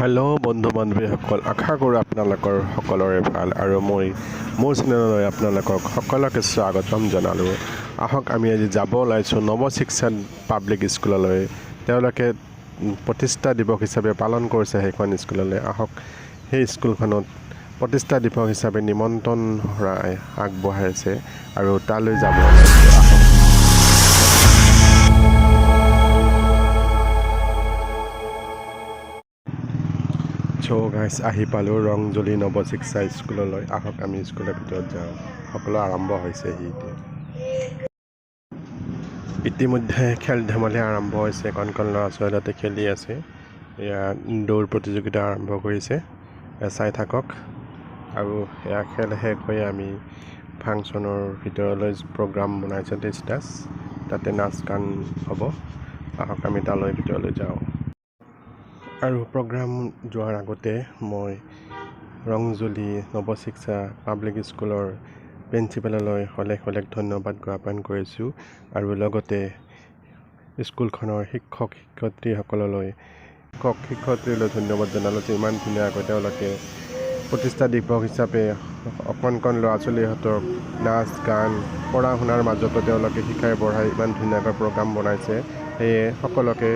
Hello বন্ধু বান্ধৱীসকল। আশা কৰোঁ আপোনালোকৰ সকলোৰে ভাল আৰু মই মোৰ চেনেললৈ আপোনালোকক সকলোকে স্বাগতম জনালোঁ। আহক আমি আজি যাব ওলাইছোঁ নৱশিক্ষা পাব্লিক স্কুললৈ। তেওঁলোকে প্ৰতিষ্ঠা দিৱস হিচাপে পালন কৰিছে সেইখন স্কুললৈ। আহক সেই স্কুলখনত প্ৰতিষ্ঠা দিৱস হিচাপে নিমন্ত্ৰণ আগবঢ়াইছে আৰু তালৈ যাব ওলাইছোঁ। আহক। চ' গাইছ আহি পালোঁ ৰংজলি নৱশিক্ষা স্কুললৈ। আহক আমি স্কুলৰ ভিতৰত যাওঁ। সকলো আৰম্ভ হৈছেহি এতিয়া ইতিমধ্যে খেল ধেমালি আৰম্ভ হৈছে। কণ কণ ল'ৰা ছোৱালী তাতে খেলি আছে। এয়া দৌৰ প্ৰতিযোগিতা আৰম্ভ কৰিছে। চাই থাকক। আৰু এয়া খেল শেষ হৈ আমি ফাংচনৰ ভিতৰলৈ প্ৰগ্ৰাম বনাইছে ষ্টেজ তাতে নাচ গান হ'ব। আহক আমি তালৈ ভিতৰলৈ যাওঁ। আৰু প্ৰগ্ৰাম যোৱাৰ আগতে মই ৰংজলি নৱশিক্ষা পাব্লিক স্কুলৰ প্ৰিন্সিপাললৈ অলেখ অলেখ ধন্যবাদ জ্ঞাপন কৰিছোঁ আৰু লগতে স্কুলখনৰ শিক্ষক শিক্ষয়িত্ৰীসকললৈ শিক্ষক শিক্ষয়িত্ৰীলৈ ধন্যবাদ জনালোঁ যে ইমান ধুনীয়াকৈ তেওঁলোকে প্ৰতিষ্ঠা দিৱস হিচাপে অকণ কণ ল'ৰা ছোৱালীহঁতক নাচ গান পঢ়া শুনাৰ মাজতো তেওঁলোকে শিকাই পঢ়াই ইমান ধুনীয়াকৈ প্ৰগ্ৰাম বনাইছে। সেয়ে সকলোকে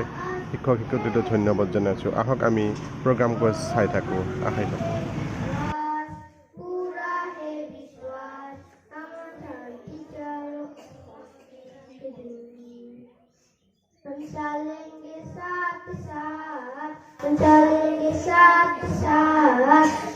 শিক্ষক শিক্ষয়িত্ৰীলৈ ধন্যবাদ জনাইছোঁ আহক আমি প্ৰগ্ৰামবোৰ চাই থাকোঁ আহি থাকোঁ पूरा है विश्वास हमारा टीचरों के दिन हम चलेंगे साथ साथ हम चलेंगे साथ साथ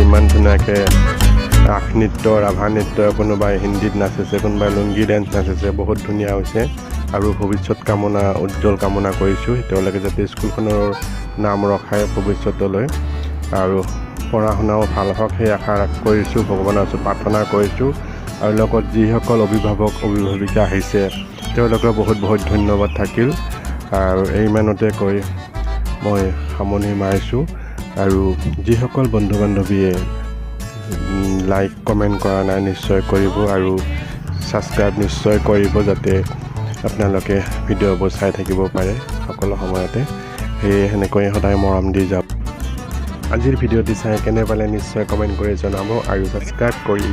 ধুনীয়াকৈ ৰাস নৃত্য, ৰাভা নৃত্য কোনোবাই হিন্দীত নাচিছে কোনোবাই লুংগী ডেন্স নাচিছে, বহুত ধুনীয়া হৈছে। আৰু ভৱিষ্যত কামনা, উজ্জ্বল কামনা কৰিছোঁ তেওঁলোকে যাতে স্কুলখনৰ নাম ৰখায় ভৱিষ্যতলৈ। আৰু পঢ়া শুনাও ভালো হওক, সেই আশা কৰিছোঁ, ভগৱানৰ ওচৰত প্ৰাৰ্থনা কৰিছোঁ। আৰু লগত যিসকল অভিভাৱক, অভিভাৱিকা আহিছে তেওঁলোকৰ বহুত বহুত ধন্যবাদ থাকিল। আৰু এইমানতে কৈ মই সামৰণি মাৰিছোঁ। আৰু যিসকল বন্ধু বান্ধৱীয়ে লাইক কমেণ্ট কৰা নাই নিশ্চয় কৰিব আৰু ছাবস্ক্ৰাইব নিশ্চয় কৰিব যাতে আপোনালোকে ভিডিঅ'বোৰ চাই থাকিব পাৰে সকলো সময়তে। সেয়ে সেনেকৈ সদায় মৰম দি যাওক। আজিৰ ভিডিঅ'টি চাই কেনে পালে নিশ্চয় কমেণ্ট কৰি জনাব আৰু ছাবস্ক্ৰাইব কৰি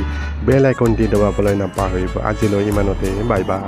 বেল আইকনটি দবাবলৈ নাপাহৰিব। আজিলৈ ইমানতে বাই বাই